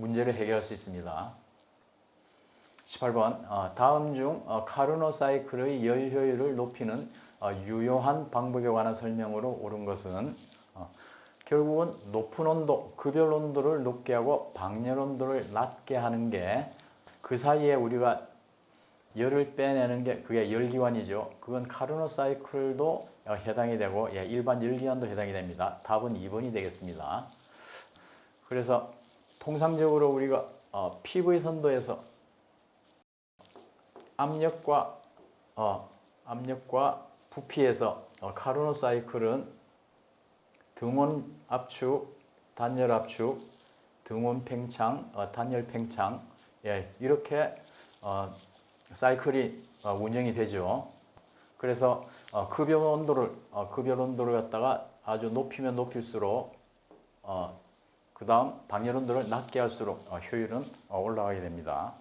문제를 해결할 수 있습니다. 18번 어, 다음 중 어, 카르노 사이클의 열 효율을 높이는 어, 유효한 방법에 관한 설명으로 옳은 것은 어, 결국은 높은 온도, 급열 온도를 높게 하고 방열 온도를 낮게 하는 게 그 사이에 우리가 열을 빼내는 게 그게 열기관이죠. 그건 카르노 사이클도 어, 해당이 되고 예, 일반 열기관도 해당이 됩니다. 답은 2번이 되겠습니다. 그래서 통상적으로 우리가 어, PV 선도에서 압력과 어, 압력과 부피에서 어, 카르노 사이클은 등원 압축, 단열 압축, 등원 팽창, 어, 단열 팽창 예, 이렇게 어, 사이클이 어, 운영이 되죠. 그래서 어, 급여 온도를 어, 급여 온도를 갖다가 아주 높이면 높일수록 어, 그 다음 방열 온도를 낮게 할수록 어, 효율은 어, 올라가게 됩니다.